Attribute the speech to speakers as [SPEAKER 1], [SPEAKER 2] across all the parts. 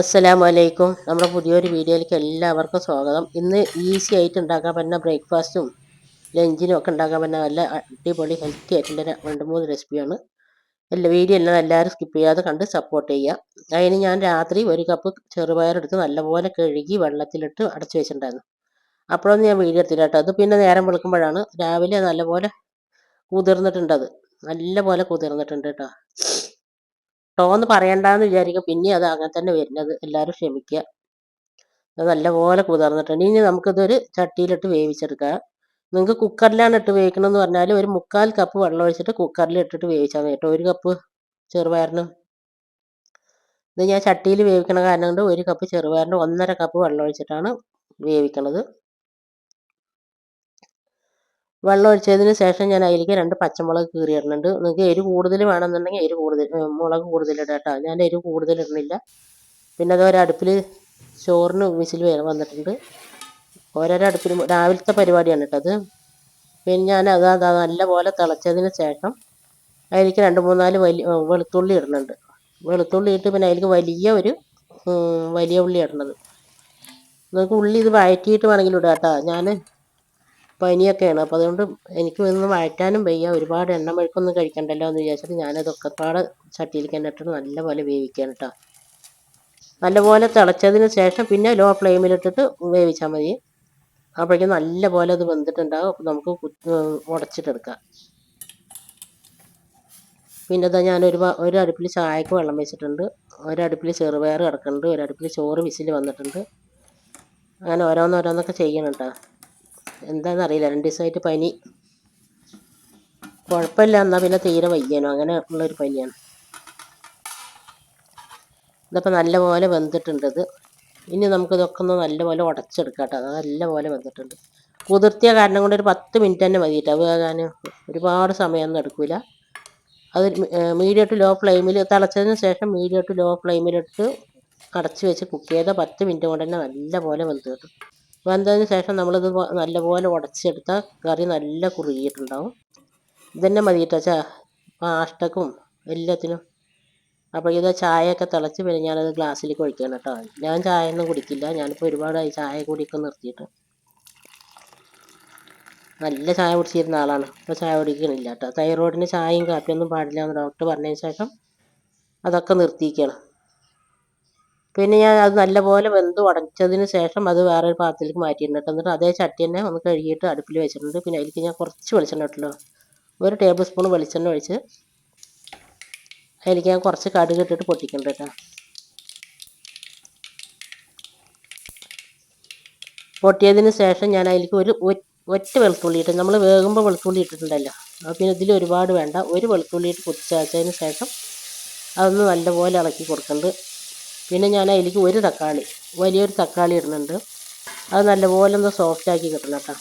[SPEAKER 1] അസ്സലാമു അലൈക്കും നമ്മുടെ പുതിയൊരു വീഡിയോയിലേക്ക് എല്ലാവർക്കും സ്വാഗതം ഇന്ന് ഈസി ആയിട്ട് ഉണ്ടാക്കാൻ പറ്റുന്ന ബ്രേക്ക്ഫാസ്റ്റും ലഞ്ചിനും ഒക്കെ ഉണ്ടാക്കാൻ പറ്റുന്ന നല്ല അടിപൊളി ഹെൽത്തി ആയിട്ടുള്ള രണ്ട് മൂന്ന് റെസിപ്പിയാണ് എല്ലാ വീഡിയോ എല്ലാം എല്ലാവരും സ്കിപ്പ് ചെയ്യാതെ കണ്ട് സപ്പോർട്ട് ചെയ്യുക അതിന് ഞാൻ രാത്രി ഒരു കപ്പ് ചെറുപയറെടുത്ത് നല്ലപോലെ കഴുകി വെള്ളത്തിലിട്ട് അടച്ചു വെച്ചിട്ടുണ്ടായിരുന്നു അപ്പോഴൊന്നും ഞാൻ വീഡിയോ എടുത്തില്ല അത് പിന്നെ നേരം വെളുക്കുമ്പോഴാണ് രാവിലെ നല്ലപോലെ കുതിർന്നിട്ടുണ്ട് അത് നല്ലപോലെ കുതിർന്നിട്ടുണ്ട് കേട്ടോ ടോന്ന് പറയണ്ടെന്ന് വിചാരിക്കുക പിന്നെ അത് അങ്ങനെ തന്നെ വരുന്നത് എല്ലാവരും ക്ഷമിക്കുക നല്ലപോലെ കുതിർന്നിട്ടുണ്ട് ഇനി നമുക്കിതൊരു ചട്ടിയിലിട്ട് വേവിച്ചെടുക്കാം നിങ്ങൾക്ക് കുക്കറിലാണ് ഇട്ട് വേവിക്കണമെന്ന് പറഞ്ഞാൽ ഒരു മുക്കാൽ കപ്പ് വെള്ളം ഒഴിച്ചിട്ട് കുക്കറിൽ ഇട്ടിട്ട് വേവിച്ചാൽ മതി കേട്ടോ ഒരു കപ്പ് ചെറുപയറിന് ഇത് ഞാൻ ചട്ടിയിൽ വേവിക്കണ കാരണം കൊണ്ട് ഒരു കപ്പ് ചെറുപയറിന് ഒന്നര കപ്പ് വെള്ളം ഒഴിച്ചിട്ടാണ് വേവിക്കണത് വെള്ളം ഒഴിച്ചതിന് ശേഷം ഞാൻ അതിലേക്ക് രണ്ട് പച്ചമുളക് കീറി ഇടുന്നുണ്ട് നിങ്ങൾക്ക് എരി കൂടുതൽ വേണമെന്നുണ്ടെങ്കിൽ എരി കൂടുതൽ മുളക് കൂടുതൽ ഇടാം കേട്ടോ ഞാൻ എരി കൂടുതൽ ഇടുന്നില്ല പിന്നെ അത് അടുപ്പിൽ ചോറിന് വിസിൽ വന്നിട്ടുണ്ട് ഓരോരോ അടുപ്പിൽ രാവിലത്തെ പരിപാടിയാണ് കേട്ടത് പിന്നെ ഞാൻ അത് അത് നല്ല പോലെ തിളച്ചതിന് ശേഷം അതിലേക്ക് രണ്ട് മൂന്നാല് വലിയ വെളുത്തുള്ളി ഇടുന്നുണ്ട് വെളുത്തുള്ളി ഇട്ട് പിന്നെ അതിലേക്ക് വലിയ ഒരു വലിയ ഉള്ളി ഇടണത് നിങ്ങൾക്ക് ഉള്ളി ഇത് വഴറ്റിയിട്ട് വേണമെങ്കിലും ഇടാം കേട്ടോ ഞാൻ പനിയൊക്കെയാണ് അപ്പോൾ അതുകൊണ്ട് എനിക്ക് ഒന്ന് വഴറ്റാനും വയ്യ ഒരുപാട് എണ്ണ മെഴുക്കൊന്നും കഴിക്കണ്ടല്ലോ എന്ന് വിചാരിച്ചിട്ട് ഞാനതൊക്കെ പാടെ ചട്ടിയിലേക്ക് തന്നെ ഇട്ടിട്ട് നല്ലപോലെ വേവിക്കാണ് കേട്ടോ നല്ലപോലെ തിളച്ചതിന് ശേഷം പിന്നെ ലോ ഫ്ലെയിമിലിട്ടിട്ട് വേവിച്ചാൽ മതി അപ്പോഴേക്കും നല്ലപോലെ അത് വെന്തിട്ടുണ്ടാകും അപ്പോൾ നമുക്ക് ഉടച്ചിട്ടെടുക്കാം പിന്നെ ഇതാ ഞാൻ ഒരു ഒരു അടുപ്പിൽ ചായക്ക് വെള്ളം വെച്ചിട്ടുണ്ട് ഒരടുപ്പിൽ ചെറുപയർ കിടക്കുന്നുണ്ട് ഒരടുപ്പിൽ ചോറ് വിസിൽ വന്നിട്ടുണ്ട് അങ്ങനെ ഓരോന്നോരോന്നൊക്കെ ചെയ്യണം കേട്ടോ എന്താണെന്നറിയില്ല രണ്ട് ദിവസമായിട്ട് പനി കുഴപ്പമില്ല എന്നാൽ പിന്നെ തീരെ വയ്യാനോ അങ്ങനെ ഉള്ളൊരു പനിയാണ് ഇതപ്പോൾ നല്ലപോലെ വെന്തിട്ടുണ്ടത് ഇനി നമുക്കിതൊക്കെ ഒന്ന് നല്ലപോലെ ഉടച്ചെടുക്കാം അത് നല്ലപോലെ വെന്തിട്ടുണ്ട് കുതിർത്തിയ കാരണം കൊണ്ട് ഒരു പത്ത് മിനിറ്റ് തന്നെ മതി കേട്ടോ വേകാൻ ഒരുപാട് സമയമൊന്നും എടുക്കില്ല അത് മീഡിയം ടു ലോ ഫ്ലെയിമിൽ തിളച്ചതിന് ശേഷം മീഡിയം ടു ലോ ഫ്ലെയിമിലിട്ട് അടച്ചു വെച്ച് കുക്ക് ചെയ്ത പത്ത് മിനിറ്റ് കൊണ്ട് തന്നെ നല്ലപോലെ വെന്ത് കിട്ടും വെന്തതിന് ശേഷം നമ്മളിത് നല്ലപോലെ ഉടച്ചെടുത്ത കറി നല്ല കുറുകിയിട്ടുണ്ടാവും ഇതന്നെ മതിയിട്ടാച്ചാ പാഷ്ടക്കും എല്ലാത്തിനും അപ്പോൾ ഇത് ചായയൊക്കെ തിളച്ച് പിന്നെ ഞാനത് ഗ്ലാസ്സിലേക്ക് ഒഴിക്കണം കേട്ടോ ഞാൻ ചായ ഒന്നും കുടിക്കില്ല ഞാനിപ്പോൾ ഒരുപാടായി ചായ കൂടിയൊക്കെ നിർത്തിയിട്ട് നല്ല ചായ കുടിച്ചിരുന്ന ആളാണ് ഇപ്പോൾ ചായ കുടിക്കണില്ല കേട്ടോ തൈറോയിഡിന് ചായയും കാപ്പിയൊന്നും പാടില്ല എന്ന് ഡോക്ടർ പറഞ്ഞതിന് ശേഷം അതൊക്കെ നിർത്തിയിരിക്കണം പിന്നെ ഞാൻ അത് നല്ലപോലെ വെന്ത് ഉടച്ചതിന് ശേഷം അത് വേറൊരു പാത്രത്തിലേക്ക് മാറ്റിയിട്ടുണ്ട് എന്നിട്ട് അതേ ചട്ടി തന്നെ ഒന്ന് കഴുകിയിട്ട് അടുപ്പിൽ വെച്ചിട്ടുണ്ട് പിന്നെ അതിലേക്ക് ഞാൻ കുറച്ച് വെളിച്ചെണ്ണ ഇട്ടല്ലോ ഒരു ടേബിൾ സ്പൂൺ വെളിച്ചെണ്ണ ഒഴിച്ച് അതിലേക്ക് ഞാൻ കുറച്ച് കടുക് ഇട്ടിട്ട് പൊട്ടിക്കുന്നുണ്ട് കേട്ടോ പൊട്ടിയതിന് ശേഷം ഞാൻ അതിലേക്ക് ഒരു ഒറ്റ വെളുത്തുള്ളി ഇട്ട് നമ്മൾ വേകുമ്പോൾ വെളുത്തുള്ളി ഇട്ടിട്ടുണ്ടല്ലോ അപ്പോൾ പിന്നെ ഇതിൽ ഒരുപാട് വേണ്ട ഒരു വെളുത്തുള്ളി ഇട്ട് പൊട്ടിച്ചതിന് ശേഷം അതൊന്ന് നല്ലപോലെ ഇളക്കി കൊടുക്കുന്നുണ്ട് പിന്നെ ഞാൻ അതിലേക്ക് ഒരു തക്കാളി വലിയൊരു തക്കാളി ഇടുന്നുണ്ട് അത് നല്ലപോലെ ഒന്ന് സോഫ്റ്റാക്കി കിട്ടണം കേട്ടോ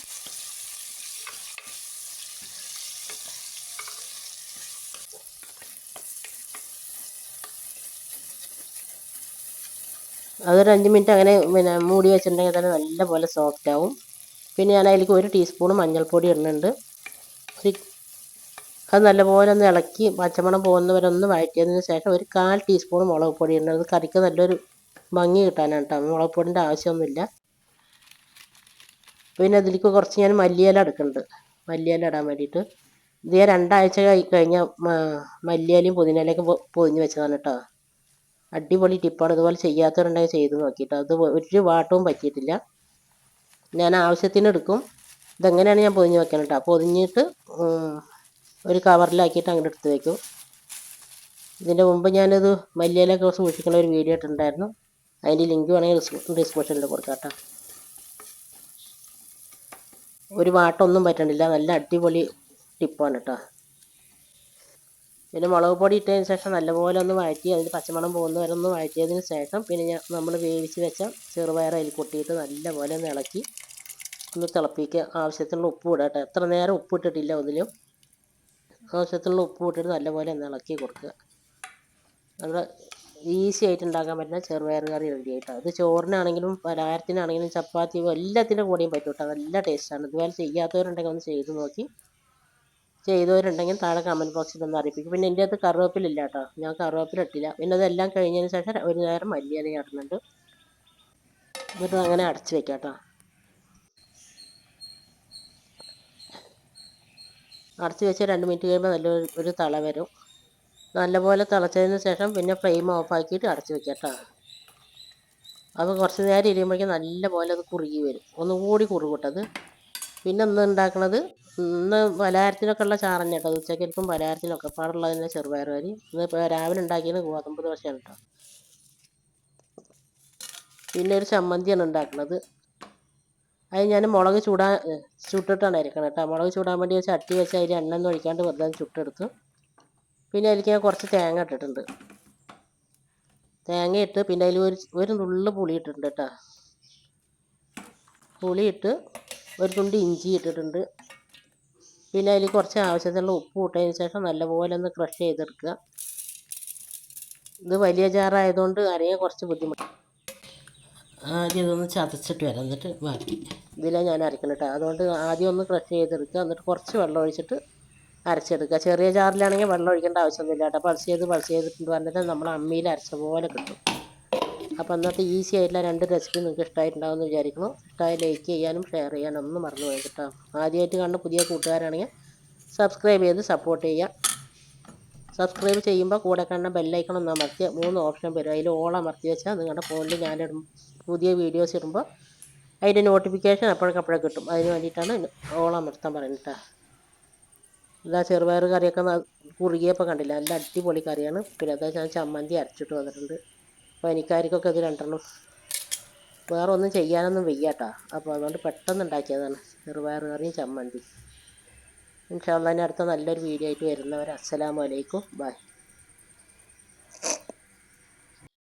[SPEAKER 1] അതൊരു അഞ്ച് മിനിറ്റ് അങ്ങനെ പിന്നെ മൂടി വെച്ചിട്ടുണ്ടെങ്കിൽ തന്നെ നല്ലപോലെ സോഫ്റ്റ് ആവും പിന്നെ ഞാൻ അതിലേക്ക് ഒരു ടീസ്പൂൺ മഞ്ഞൾപ്പൊടി ഇടുന്നുണ്ട് അത് നല്ലപോലെ ഒന്ന് ഇളക്കി പച്ചമണം പോകുന്നവരെ ഒന്ന് വഴറ്റിയതിന് ശേഷം ഒരു കാൽ ടീസ്പൂൺ മുളക് പൊടി ഇടുന്നത് കറിക്ക് നല്ലൊരു ഭംഗി കിട്ടാനാണ് കേട്ടോ മുളക് പൊടിൻ്റെ ആവശ്യമൊന്നുമില്ല പിന്നെ അതിലേക്ക് കുറച്ച് ഞാൻ മല്ലിയില എടുക്കുന്നുണ്ട് മല്ലിയില ഇടാൻ വേണ്ടിയിട്ട് ഇത് ഞാൻ രണ്ടാഴ്ച കഴിഞ്ഞ മല്ലിയിലയും പുതിനയിലൊക്കെ പൊതിഞ്ഞ് വെച്ചതാണ് കേട്ടോ അടിപൊളി ടിപ്പാണ് ഇതുപോലെ ചെയ്യാത്തവരുണ്ടെങ്കിൽ ചെയ്ത് നോക്കിയിട്ട് അത് ഒരു വാട്ടവും പറ്റിയിട്ടില്ല ഞാൻ ആവശ്യത്തിന് എടുക്കും ഇതെങ്ങനെയാണ് ഞാൻ പൊതിഞ്ഞ് വെക്കണം കേട്ടോ പൊതിഞ്ഞിട്ട് ഒരു കവറിലാക്കിയിട്ട് അങ്ങോട്ട് എടുത്ത് വയ്ക്കും ഇതിൻ്റെ മുമ്പ് ഞാനത് മല്ലിയിലൊക്കെ സൂക്ഷിക്കുന്ന ഒരു വീഡിയോ ഇട്ടുണ്ടായിരുന്നു അതിൻ്റെ ലിങ്ക് വേണമെങ്കിൽ ഡിസ്ക്രിപ്ഷനിൽ കൊടുക്കാം കേട്ടോ ഒരു വാട്ടൊന്നും പറ്റണില്ല നല്ല അടിപൊളി ടിപ്പാണ് കേട്ടോ പിന്നെ മുളക് പൊടി ഇട്ടതിന് ശേഷം നല്ലപോലെ ഒന്ന് വഴറ്റി അതിന് പച്ചമണം പോകുന്ന വരെ ഒന്ന് വഴറ്റിയതിന് ശേഷം പിന്നെ ഞാൻ നമ്മൾ വേവിച്ച് വെച്ച ചെറുപയർ അതിൽ കൊട്ടിയിട്ട് നല്ലപോലെ ഒന്ന് ഇളക്കി ഒന്ന് തിളപ്പിക്കുക ആവശ്യത്തിനുള്ള ഉപ്പ് ഇടുക കേട്ടോ എത്ര നേരം ഉപ്പ് ഇട്ടിട്ടില്ല ഒന്നിലും ആവശ്യത്തിനുള്ള ഉപ്പ് ഇട്ടിട്ട് നല്ലപോലെ ഒന്ന് ഇളക്കി കൊടുക്കുക നമ്മുടെ ഈസി ആയിട്ട് ഉണ്ടാക്കാൻ പറ്റുന്ന ചെറുപയർ കറി റെഡി ആയിട്ടാണ് ഇത് ചോറിനാണെങ്കിലും പലഹാരത്തിനാണെങ്കിലും ചപ്പാത്തി എല്ലാത്തിൻ്റെ കൂടെയും പറ്റും കേട്ടോ നല്ല ടേസ്റ്റാണ് ഇതുപോലെ ചെയ്യാത്തവരുണ്ടെങ്കിൽ ഒന്ന് ചെയ്ത് നോക്കി ചെയ്തവരുണ്ടെങ്കിൽ താഴെ കമൻറ്റ് ബോക്സിൽ ഒന്ന് അറിയിപ്പിക്കും പിന്നെ എൻ്റെ അത് കറിവേപ്പിലില്ല കേട്ടോ ഞാൻ കറിവേപ്പില ഇട്ടില്ല പിന്നെ അതെല്ലാം കഴിഞ്ഞതിന് ശേഷം ഒരു നേരം മല്ലിയില ഇടുന്നുണ്ട് എന്നിട്ട് അങ്ങനെ അടച്ച് വെക്കാം കേട്ടോ അടച്ചു വെച്ച് രണ്ട് മിനിറ്റ് കഴിയുമ്പോൾ നല്ലൊരു ഒരു തള വരും നല്ലപോലെ തിളച്ചതിന് ശേഷം പിന്നെ ഫ്ലെയിം ഓഫാക്കിയിട്ട് അടച്ചു വെക്കാം കേട്ടോ അത് കുറച്ച് നേരം നല്ല നല്ലപോലെ അത് കുറുകി വരും ഒന്നുകൂടി കുറുകൂട്ടത് പിന്നെ ഒന്ന് ഉണ്ടാക്കുന്നത് ഇന്ന് പലഹാരത്തിനൊക്കെ ഉള്ള ചാറന്നെ കേട്ടോ ഇരിക്കും പലഹാരത്തിനൊക്കെ പാടുള്ളതിൻ്റെ ചെറുപയർ കറി ഇന്ന് ഇപ്പോൾ രാവിലെ ഉണ്ടാക്കിയത് ഗോതമ്പ് ദോശയാണ് കേട്ടോ പിന്നെ ഒരു ചമ്മന്തിയാണ് ഉണ്ടാക്കുന്നത് അത് ഞാൻ മുളക് ചൂടാ ചുട്ടിട്ടാണ് അരിക്കണം കേട്ടോ മുളക് ചൂടാൻ വേണ്ടി ചട്ടി അട്ടി വെച്ച് അതിൽ എണ്ണ ഒഴിക്കാണ്ട് വെറുതെ ചുട്ടെടുത്തു പിന്നെ അതിലേക്ക് ഞാൻ കുറച്ച് തേങ്ങ ഇട്ടിട്ടുണ്ട് തേങ്ങ ഇട്ട് പിന്നെ അതിൽ ഒരു ഒരു നുള്ളു പുളി ഇട്ടിട്ടുണ്ട് കേട്ടോ പുളി ഇട്ട് ഒരു തുണ്ട് ഇഞ്ചി ഇട്ടിട്ടുണ്ട് പിന്നെ അതിൽ കുറച്ച് ആവശ്യത്തിനുള്ള ഉപ്പ് കൂട്ടതിന് ശേഷം നല്ലപോലെ ഒന്ന് ക്രഷ് ചെയ്തെടുക്കുക ഇത് വലിയ ചാറായതുകൊണ്ട് അറിയാൻ കുറച്ച് ബുദ്ധിമുട്ടാണ് ആദ്യം ഇതൊന്ന് ചതച്ചിട്ട് വരാം എന്നിട്ട് ബാക്കി ഇതിലാണ് ഞാൻ അരക്കണം കേട്ടോ അതുകൊണ്ട് ആദ്യം ഒന്ന് ക്രഷ് ചെയ്തെടുക്കുക എന്നിട്ട് കുറച്ച് വെള്ളം ഒഴിച്ചിട്ട് അരച്ചെടുക്കുക ചെറിയ ജാറിലാണെങ്കിൽ വെള്ളം ഒഴിക്കേണ്ട ആവശ്യമൊന്നുമില്ല കേട്ടോ പൾസ് ചെയ്ത് പൾസ് ചെയ്തിട്ടുണ്ട് വന്നിട്ട് നമ്മൾ അമ്മിയിൽ അരച്ച പോലെ കിട്ടും അപ്പോൾ അന്നത്തെ ഈസി ആയിട്ടുള്ള രണ്ട് റെസിപ്പി നിങ്ങൾക്ക് ഇഷ്ടമായിട്ടുണ്ടാവുമെന്ന് വിചാരിക്കണം ഇഷ്ടമായി ലൈക്ക് ചെയ്യാനും ഷെയർ ചെയ്യാനും ഒന്നും മറന്നു പോയി കേട്ടോ ആദ്യമായിട്ട് കണ്ട പുതിയ കൂട്ടുകാരാണെങ്കിൽ സബ്സ്ക്രൈബ് ചെയ്ത് സപ്പോർട്ട് ചെയ്യുക സബ്സ്ക്രൈബ് ചെയ്യുമ്പോൾ കൂടെ കണ്ട ബെല്ലൈക്കണം ഒന്ന് അമർത്തിയ മൂന്ന് ഓപ്ഷൻ വരും അതിൽ ഓൾ അമർത്തി വെച്ചാൽ നിങ്ങളുടെ ഫോണിൽ ഞാനിടും പുതിയ വീഡിയോസ് ഇടുമ്പോൾ അതിൻ്റെ നോട്ടിഫിക്കേഷൻ അപ്പോഴേക്കപ്പോഴേ കിട്ടും അതിന് വേണ്ടിയിട്ടാണ് ഓളം നിർത്താൻ പറയുന്നത് എല്ലാ ചെറുപയർ കറിയൊക്കെ കുറുകിയപ്പോൾ കണ്ടില്ല നല്ല അടിപൊളി കറിയാണ് പിന്നെ അതാ ഞാൻ ചമ്മന്തി അരച്ചിട്ട് വന്നിട്ടുണ്ട് പനിക്കാർക്കൊക്കെ ഇത് രണ്ടെണ്ണം വേറെ ഒന്നും ചെയ്യാനൊന്നും വയ്യാട്ടാ അപ്പോൾ അതുകൊണ്ട് പെട്ടെന്ന് ഉണ്ടാക്കിയതാണ് ചെറുപയർ കറിയും ചമ്മന്തി ഇൻഷാല്ലാ അടുത്ത നല്ലൊരു വീഡിയോ ആയിട്ട് വരുന്നവർ അസ്സലാമലൈക്കും ബൈ